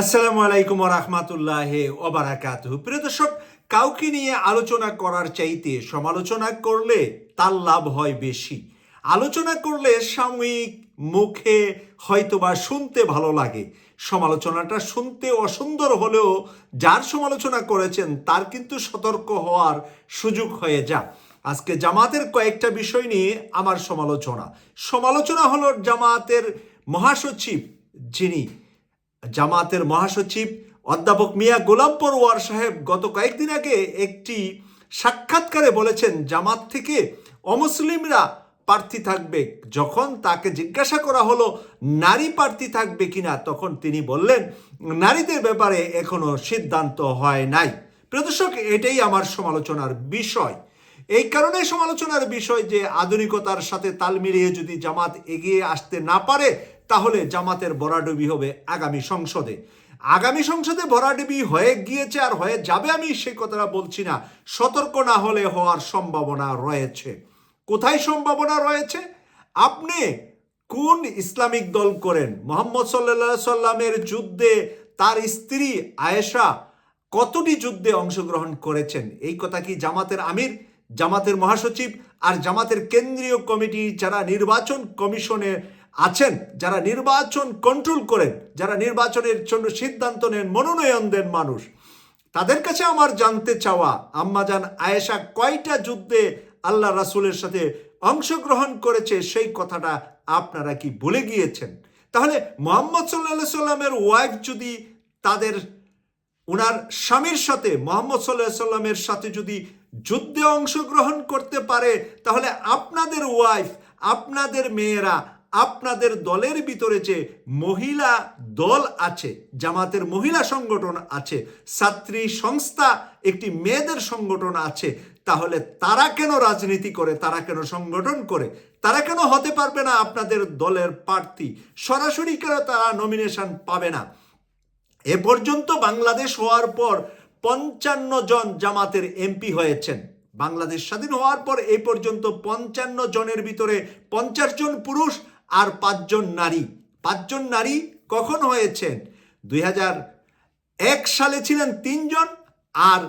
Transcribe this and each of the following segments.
আসসালামু আলাইকুম রহমাতুল্লাহ ওবারাকাত প্রিয় দর্শক, কাউকে নিয়ে আলোচনা করার চাইতে সমালোচনা করলে তার লাভ হয় বেশি। আলোচনা করলে সাময়িক মুখে হয়তোবা শুনতে ভালো লাগে। সমালোচনাটা শুনতে অসুন্দর হলেও যার সমালোচনা করেছেন তার কিন্তু সতর্ক হওয়ার সুযোগ হয়ে যা। আজকে জামাতের কয়েকটা বিষয় নিয়ে আমার সমালোচনা। সমালোচনা হলো জামাতের মহাসচিব যিনি জামাতের মহাসচিব অধ্যাপক মিয়া গোলাম পরওয়ার সাহেব গত কয়েকদিন আগে একটি সাক্ষাৎকারে বলেছেন, জামাত থেকে অমুসলিমরা প্রার্থী থাকবে। যখন তাকে জিজ্ঞাসা করা হলো, নারী প্রার্থী থাকবে কিনা, তখন তিনি বললেন, নারীদের ব্যাপারে এখনও সিদ্ধান্ত হয় নাই। প্রদর্শক এটাই আমার সমালোচনার বিষয়। এই কারণে সমালোচনার বিষয় যে আধুনিকতার সাথে তাল মিলিয়ে যদি জামাত এগিয়ে আসতে না পারে তাহলে জামাতের বরাডুবি হবে আগামী সংসদে। আগামী সংসদে ভরাডুবি হয়ে গিয়েছে আর হয়ে যাবে আমি সেই কথাটা বলছি না। সতর্ক না হলে হওয়ার সম্ভাবনা রয়েছে। কোথায় সম্ভাবনা রয়েছে? আপনি কোন ইসলামিক দল করেন? মোহাম্মদ সাল্লা সাল্লামের যুদ্ধে তার স্ত্রী আয়েশা কতটি যুদ্ধে অংশগ্রহণ করেছেন? এই কথা কি জামাতের আমির, জামাতের মহাসচিব আর জামাতের কেন্দ্রীয় কমিটি যারা নির্বাচন কমিশনে আছেন, যারা নির্বাচন কন্ট্রোল করেন, যারা নির্বাচনের জন্য সিদ্ধান্ত নেন, মনোনয়ন দেন মানুষ। তাদের কাছে আমার জানতে চাওয়া আম্মাজান আয়েশা কয়টা যুদ্ধে আল্লাহ রাসুলের সাথে অংশগ্রহণ করেছে, সেই কথাটা আপনারা কি ভুলে গিয়েছেন? তাহলে মোহাম্মদ সাল্লাহ সাল্লামের ওয়াইফ যদি তাদের ওনার স্বামীর সাথে, মোহাম্মদ সাল্লাহ সাল্লামের সাথে যদি যুদ্ধে অংশগ্রহণ করতে পারে, তাহলে আপনাদের ওয়াইফ আপনাদের মেয়েরা আপনাদের দলের ভিতরে যে মহিলা দল আছে, জামাতের মহিলা সংগঠন আছে, ছাত্রী সংস্থা, একটি মেয়েদের সংগঠন আছে, তাহলে তারা কেন রাজনীতি করে, তারা কেন সংগঠন করে? তারা কেন হতে পারবে না আপনাদের দলের প্রার্থী? সরাসরি কেন তারা নমিনেশন পাবে না? এ পর্যন্ত বাংলাদেশ হওয়ার পর পঞ্চান্ন জন জামাতের এমপি হয়েছেন। বাংলাদেশ স্বাধীন হওয়ার পর এই পর্যন্ত পঞ্চান্ন জনের ভিতরে পঞ্চাশ জন পুরুষ আর পাঁচজন নারী। পাঁচজন নারী কখন হয়েছেন? দুই এক সালে ছিলেন তিনজন আর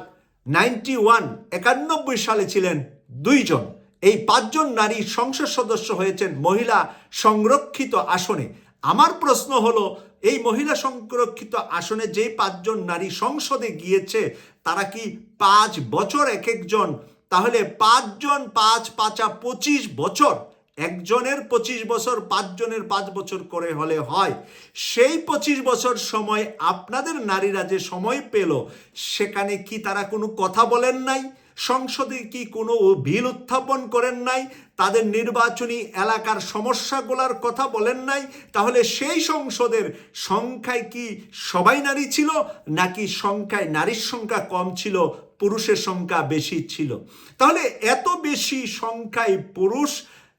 নাইনটি ওয়ান, একানব্বই সালে ছিলেন দুইজন। এই পাঁচজন নারী সংসদ সদস্য হয়েছেন মহিলা সংরক্ষিত আসনে। আমার প্রশ্ন হলো, এই মহিলা সংরক্ষিত আসনে যে পাঁচজন নারী সংসদে গিয়েছে, তারা কি পাঁচ বছর এক একজন তাহলে পাঁচজন পাঁচ পাঁচা পঁচিশ বছর একজনের পঁচিশ বছর, পাঁচজনের পাঁচ বছর করে হলে হয়। সেই পঁচিশ বছর সময় আপনাদের নারীরা যে সময় পেল, সেখানে কি তারা কোনো কথা বলেন নাই? সংসদে কি কোনো বিল উত্থাপন করেন নাই? তাদের নির্বাচনী এলাকার সমস্যাগুলোর কথা বলেন নাই? তাহলে সেই সংসদের সংখ্যায় কি সবাই নারী ছিল, নাকি সংখ্যায় নারীর সংখ্যা কম ছিল, পুরুষের সংখ্যা বেশি ছিল? তাহলে এত বেশি সংখ্যায় পুরুষ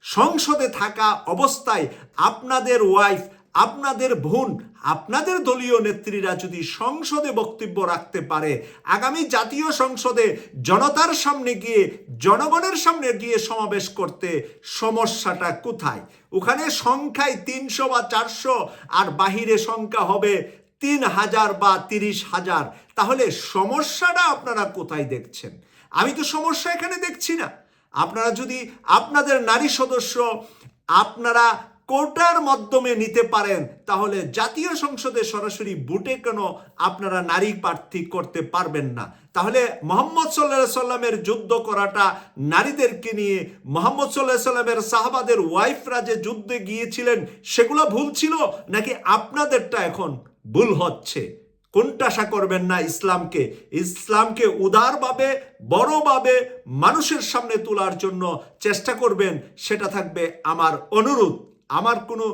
সংসদে থাকা অবস্থায় আপনাদের ওয়াইফ আপনাদের বোন, আপনাদের দলীয় নেত্রীরা যদি সংসদে বক্তব্য রাখতে পারে, আগামী জাতীয় সংসদে জনতার সামনে গিয়ে, জনগণের সামনে গিয়ে সমাবেশ করতে সমস্যাটা কোথায়? ওখানে সংখ্যায় তিনশো বা চারশো আর বাহিরে সংখ্যা হবে তিন হাজার বা তিরিশ হাজার। তাহলে সমস্যাটা আপনারা কোথায় দেখছেন? আমি তো সমস্যা এখানে দেখছি না। আপনারা যদি আপনাদের নারী সদস্য আপনারা কোটার মাধ্যমে নিতে পারেন, তাহলে জাতীয় সংসদে সরাসরি বুটে কেন আপনারা নারী প্রার্থী করতে পারবেন না? তাহলে মোহাম্মদ সাল্লাহ সাল্লামের যুদ্ধ করাটা নারীদেরকে নিয়ে, মোহাম্মদ সাল্লাহ সাল্লামের সাহাবাদের ওয়াইফরা যে যুদ্ধে গিয়েছিলেন, সেগুলো ভুল ছিল? নাকি আপনাদেরটা এখন ভুল হচ্ছে? কোনটা আশা করবেন না ইসলামকে। ইসলামকে উদারভাবে, বড়ভাবে মানুষের সামনে তোলার জন্য চেষ্টা করবেন, সেটা থাকবে আমার অনুরোধ। আমার কোনো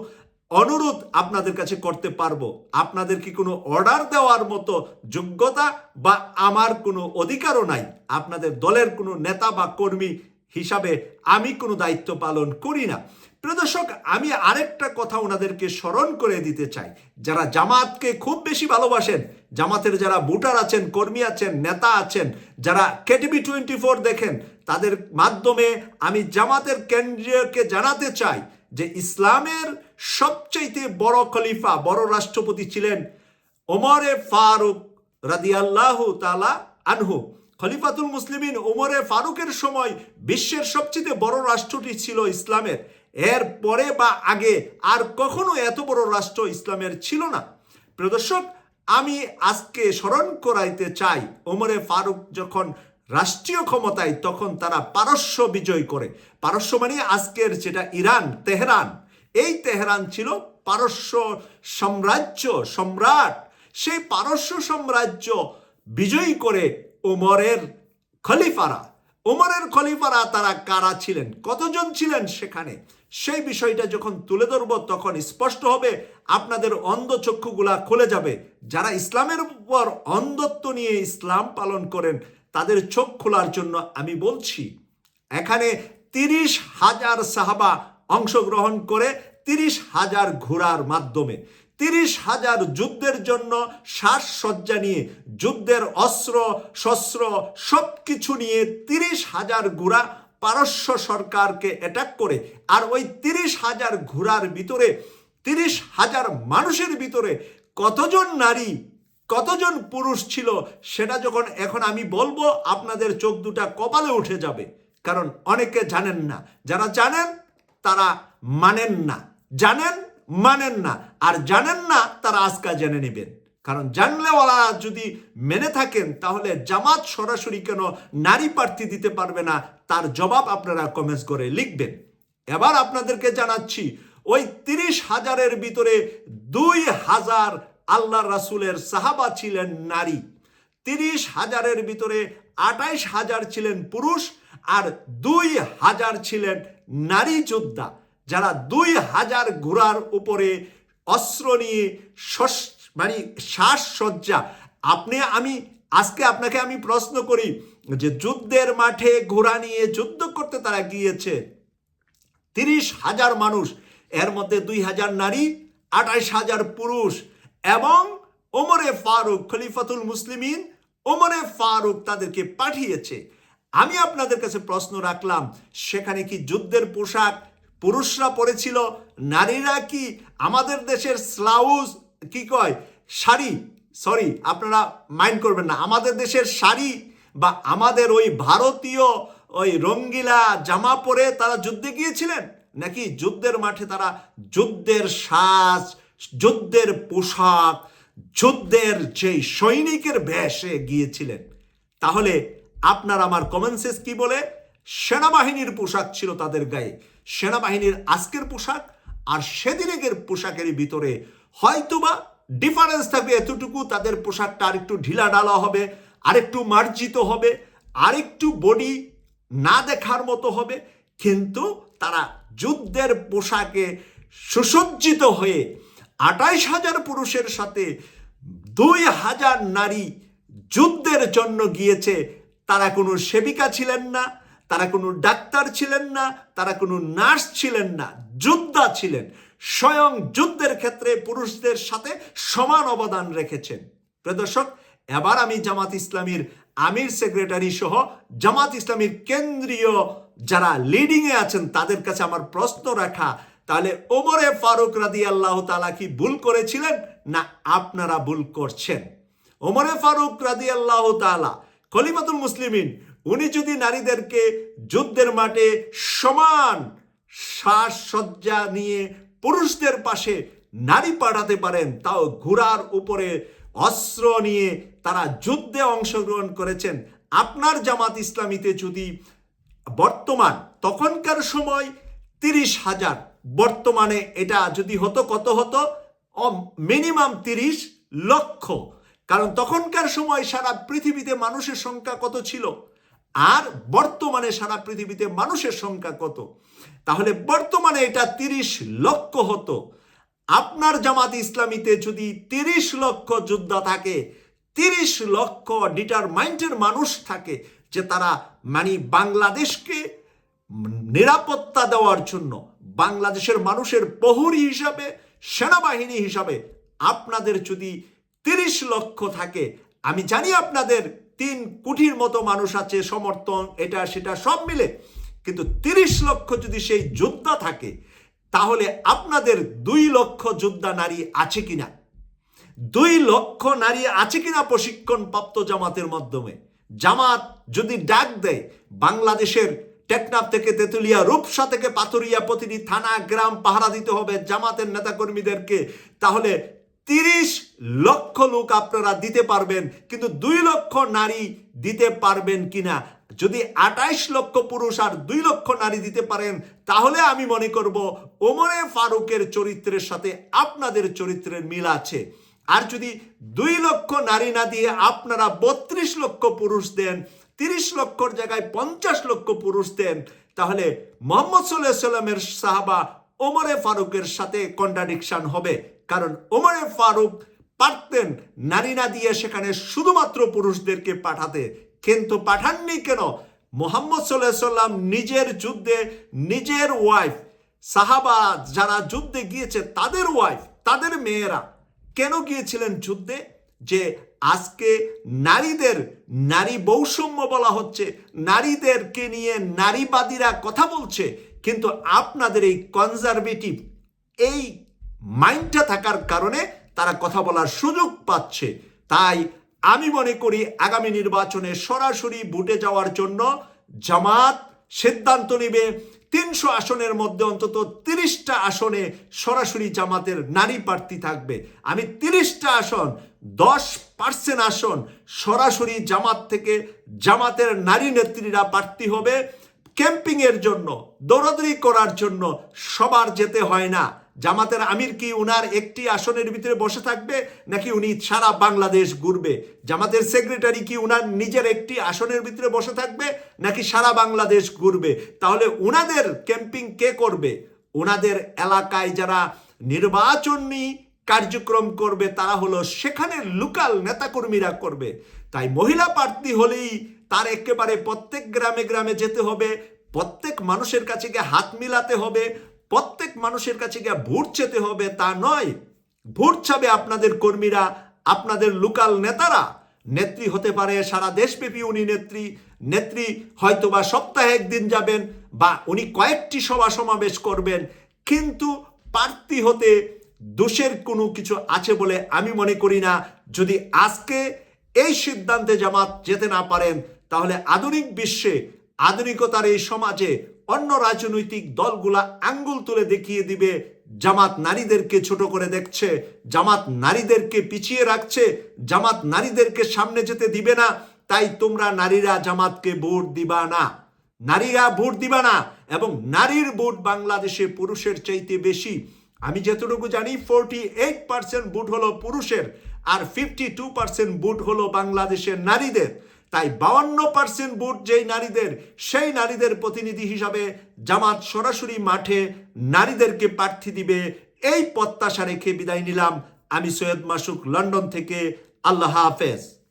অনুরোধ আপনাদের কাছে করতে পারব। আপনাদের কি কোনো অর্ডার দেওয়ার মতো যোগ্যতা বা আমার কোনো অধিকারও নাই? আপনাদের দলের কোনো নেতা বা কর্মী হিসাবে আমি কোনো দায়িত্ব পালন করি না। প্রিয় দর্শক, আমি আরেকটা কথা ওনাদেরকে স্মরণ করে দিতে চাই। যারা জামাতকে খুব বেশি ভালোবাসেন, জামাতের যারা ভোটার আছেন, কর্মী আছেন, নেতা আছেন, যারা কেটিভি টোয়েন্টি ফোর দেখেন, তাদের মাধ্যমে আমি জামাতের কেন্দ্রীয়কে জানাতে চাই যে ইসলামের সবচাইতে বড় খলিফা, বড় রাষ্ট্রপতি ছিলেন ওমরে ফারুক রাদিয়াল্লাহু তালা আনহু। খলিফাতুল মুসলিমিন ওমরে ফারুকের সময় বিশ্বের সবচেয়ে বড় রাষ্ট্রটি ছিল ইসলামের। এর পরে বা আগে আর কখনো এত বড় রাষ্ট্র ইসলামের ছিল না। প্রদর্শক আমি আজকে স্মরণ করাইতে চাই ওমরে ফারুক যখন রাষ্ট্রীয় ক্ষমতায়, তখন তারা পারস্য বিজয় করে। পারস্য মানে আজকের যেটা ইরান, তেহরান। এই তেহরান ছিল পারস্য সাম্রাজ্য, সম্রাট। সেই পারস্য সাম্রাজ্য বিজয়ী করে ওমরের খলিফারা। ওমরের খলিফারা তারা কারা ছিলেন? কতজন ছিলেন সেখানে? সেই বিষয়টা যখন তুলে ধরব, তখন স্পষ্ট হবে, আপনাদের অন্ধ চক্ষুগুলা খুলে যাবে। যারা ইসলামের উপর অন্ধত্ব নিয়ে ইসলাম পালন করেন, তাদের চোখ খোলার জন্য আমি বলছি, এখানে তিরিশ হাজার সাহাবা অংশগ্রহণ করে তিরিশ হাজার ঘোড়ার মাধ্যমে। তিরিশ হাজার যুদ্ধের জন্য সাজসজ্জা নিয়ে, যুদ্ধের অস্ত্র, শস্ত্র সব কিছু নিয়ে তিরিশ হাজার ঘোড়া পারস্য সরকারকে অ্যাটাক করে। আর ওই তিরিশ হাজার ঘোড়ার ভিতরে, তিরিশ হাজার মানুষের ভিতরে কতজন নারী, কতজন পুরুষ ছিল, সেটা যখন এখন আমি বলব, আপনাদের চোখ দুটা কপালে উঠে যাবে। কারণ অনেকে জানেন না। যারা জানেন, তারা মানেন না। জানেন মানেন না। আর জানেন না, তারা আজকা জেনে নেবেন। কারণ জানলেওয়ালা যদি মেনে থাকেন, তাহলে জামাত সরাসরি কেন নারী প্রার্থী দিতে পারবে না? তার জবাব আপনারা কমেন্টস করে লিখবেন। এবার আপনাদেরকে জানাচ্ছি, ওই তিরিশ হাজারের ভিতরে দুই হাজার আল্লাহ রাসুলের সাহাবা ছিলেন নারী। তিরিশ হাজারের ভিতরে আটাইশ হাজার ছিলেন পুরুষ আর দুই হাজার ছিলেন নারী যোদ্ধা। যারা দুই হাজার ঘোড়ার উপরে অস্ত্র নিয়ে শস- মানে শ্বাসসজ্জা আপনি, আমি, আজকে আপনাকে আমি প্রশ্ন করি যে যুদ্ধের মাঠে ঘোড়া নিয়ে যুদ্ধ করতে তারা গিয়েছে। তিরিশ হাজার মানুষ, এর মধ্যে দুই হাজার নারী, আঠাইশ হাজার পুরুষ এবং ওমরে ফারুক, খলিফাতুল মুসলিমিন ওমরে ফারুক তাদেরকে পাঠিয়েছে। আমি আপনাদের কাছে প্রশ্ন রাখলাম, সেখানে কি যুদ্ধের পোশাক পুরুষরা পরেছিল, নারীরা কি আমাদের দেশের স্লাউজ, কি কয়, শাড়ি? সরি আপনারা মাইন্ড করবেন না। আমাদের দেশের শাড়ি বা আমাদের ওই ভারতীয় ওই রঙ্গিলা জামা পরে তারা যুদ্ধে গিয়েছিলেন? নাকি যুদ্ধের মাঠে তারা যুদ্ধের সাজ, যুদ্ধের পোশাক, যুদ্ধের যেই সৈনিকের বেশে গিয়েছিলেন? তাহলে আপনার আমার কমেন্সেস কি বলে? সেনাবাহিনীর পোশাক ছিল তাদের গায়ে। সেনাবাহিনীর আজকের পোশাক আর সেদিনের পোশাকের ভিতরে হয়তোবা ডিফারেন্স থাকবে এতটুকু, তাদের পোশাকটা আরেকটু ঢিলা ঢালা হবে, আরেকটু মার্জিত হবে, আরেকটু বডি না দেখার মতো হবে, কিন্তু তারা যুদ্ধের পোশাকে সুসজ্জিত হয়ে আটাইশ হাজার পুরুষের সাথে দুই হাজার নারী যুদ্ধের জন্য গিয়েছে, তারা কোনো সেবিকা ছিলেন না। তারা কোনো ডাক্তার ছিলেন না, তারা কোনো নার্স ছিলেন না, যোদ্ধা ছিলেন। স্বয়ং যুদ্ধের ক্ষেত্রে পুরুষদের সাথে সমান অবদান রেখেছেন। প্রদর্শক এবার আমি জামাত ইসলামীর আমির সেক্রেটারি সহ জামাত ইসলামীর কেন্দ্রীয় যারা লিডিংয়ে আছেন, তাদের কাছে আমার প্রশ্ন রাখা, তাহলে ওমরে ফারুক রাদি আল্লাহ তালা কি ভুল করেছিলেন না আপনারা ভুল করছেন? ওমরে ফারুক রাদি আল্লাহ তালা খলিফাতুল মুসলিমিন উনি যদি নারীদেরকে যুদ্ধের মাঠে সমান সাজসজ্জা নিয়ে পুরুষদের পাশে নারী পাঠাতে পারেন, তাও ঘোড়ার উপরে অস্ত্র নিয়ে তারা যুদ্ধে অংশগ্রহণ করেছেন। আপনার জামাত ইসলামীতে যদি বর্তমান, তখনকার সময় তিরিশ হাজার, বর্তমানে এটা যদি হতো কত হতো? মিনিমাম তিরিশ লক্ষ। কারণ তখনকার সময় সারা পৃথিবীতে মানুষের সংখ্যা কত ছিল? আর বর্তমানে সারা পৃথিবীতে মানুষের সংখ্যা কত? তাহলে বর্তমানে এটা তিরিশ লক্ষ হতো। আপনার জামাত ইসলামীতে যদি তিরিশ লক্ষ যোদ্ধা থাকে, তিরিশ লক্ষ ডিটারমাইন্ডের মানুষ থাকে যে তারা মানে বাংলাদেশকে নিরাপত্তা দেওয়ার জন্য, বাংলাদেশের মানুষের প্রহরী হিসাবে, সেনাবাহিনী হিসাবে আপনাদের যদি তিরিশ লক্ষ থাকে, আমি জানি আপনাদের তিন কোটির মতো মানুষ আছে, সমর্থন, এটা, সেটা, সব মিলে। কিন্তু তিরিশ লক্ষ যদি সেই যোদ্ধা থাকে, তাহলে আপনাদের দুই লক্ষ যোদ্ধা নারী আছে কিনা? দুই লক্ষ নারী আছে কিনা প্রশিক্ষণ প্রাপ্ত জামাতের মাধ্যমে? জামাত যদি ডাক দেয়, বাংলাদেশের টেকনাফ থেকে তেতুলিয়া, রূপসা থেকে পাথুরিয়া প্রতিটি থানা, গ্রাম পাহারা দিতে হবে জামাতের নেতাকর্মীদেরকে, তাহলে তিরিশ লক্ষ লোক আপনারা দিতে পারবেন, কিন্তু দুই লক্ষ নারী দিতে পারবেন কিনা? যদি আটাইশ লক্ষ পুরুষ আর দুই লক্ষ নারী দিতে পারেন, তাহলে আমি মনে করব ওমরে ফারুকের চরিত্রের সাথে আপনাদের চরিত্রের মিল আছে। আর যদি দুই লক্ষ নারী না দিয়ে আপনারা বত্রিশ লক্ষ পুরুষ দেন, তিরিশ লক্ষর জায়গায় পঞ্চাশ লক্ষ পুরুষ দেন, তাহলে মোহাম্মদ সাল্লাহ সাল্লামের সাহাবা ওমরে ফারুকের সাথে কন্ট্রাডিকশন হবে। কারণ ওমরে ফারুক পারতেন নারী না দিয়ে সেখানে শুধুমাত্র পুরুষদেরকে পাঠাতে। কিন্তু পাঠাননি কেন? মোহাম্মদ সাল্লাহ সাল্লাম নিজের যুদ্ধে নিজের ওয়াইফ সাহাবা যারা যুদ্ধে গিয়েছে তাদের ওয়াইফ তাদের মেয়েরা কেন গিয়েছিলেন যুদ্ধে? যে আজকে নারীদের নারী বৈষম্য বলা হচ্ছে, নারীদেরকে নিয়ে নারীবাদীরা কথা বলছে, কিন্তু আপনাদের এই কনজারভেটিভ এই মাইন্ডটা থাকার কারণে তারা কথা বলার সুযোগ পাচ্ছে। তাই আমি মনে করি আগামী নির্বাচনে সরাসরি ভোটে যাওয়ার জন্য জামাত সিদ্ধান্ত নেবে। তিনশো আসনের মধ্যে অন্তত তিরিশটা আসনে সরাসরি জামাতের নারী প্রার্থী থাকবে। আমি তিরিশটা আসন, দশ পার্সেন্ট আসন সরাসরি জামাত থেকে জামাতের নারী নেত্রীরা প্রার্থী হবে। ক্যাম্পিংয়ের জন্য, দৌড়াদৌড়ি করার জন্য সবার যেতে হয় না। জামাতের আমির কি উনার একটি আসনের ভিতরে বসে থাকবে, নাকি উনি সারা বাংলাদেশ ঘুরবে? জামাতের সেক্রেটারি কি উনার নিজের একটি আসনের ভিতরে বসে থাকবে, নাকি সারা বাংলাদেশ ঘুরবে? তাহলে উনাদের ক্যাম্পিং কে করবে? ওনাদের এলাকায় যারা নির্বাচনী কার্যক্রম করবে, তারা হলো সেখানে লোকাল নেতাকর্মীরা করবে। তাই মহিলা প্রার্থী হলেই তার একেবারে প্রত্যেক গ্রামে গ্রামে যেতে হবে, প্রত্যেক মানুষের কাছে গিয়ে হাত মিলাতে হবে প্রত্যেক মানুষের কাছে গিয়ে ভোট চেতে হবে তা নয়। ভোট চাবে আপনাদের কর্মীরা, আপনাদের লোকাল নেতারা। নেত্রী হতে পারে সারা দেশব্যাপী উনি নেত্রী। নেত্রী হয়তো বা সপ্তাহে একদিন যাবেন বা উনি কয়েকটি সভা সমাবেশ করবেন। কিন্তু প্রার্থী হতে দোষের কোনো কিছু আছে বলে আমি মনে করি না। যদি আজকে এই সিদ্ধান্তে জামাত যেতে না পারেন, তাহলে আধুনিক বিশ্বে, আধুনিকতার এই সমাজে অন্য রাজনৈতিক দলগুলা আঙ্গুল তুলে দেখিয়ে দিবে, জামাত নারীদেরকে ছোট করে দেখছে, জামাত নারীদেরকে পিছিয়ে রাখছে, জামাত নারীদেরকে সামনে যেতে দিবে না, তাই তোমরা নারীরা জামাতকে ভোট দিবা না। নারীরা ভোট দিবা না, এবং নারীর ভোট বাংলাদেশে পুরুষের চাইতে বেশি। আমি যতটুকু জানি ফোরটি এইট পার্সেন্ট ভোট হলো পুরুষের, আর ফিফটি টু পার্সেন্ট ভোট হলো বাংলাদেশের নারীদের। তাই বাউান্ন পার্সেন্ট ভোট যেই নারীদের, সেই নারীদের প্রতিনিধি হিসাবে জামাত সরাসরি মাঠে নারীদেরকে প্রার্থী দিবে। এই প্রত্যাশা রেখে বিদায় নিলাম। আমি সৈয়দ মাসুক, লন্ডন থেকে। আল্লাহ হাফেজ।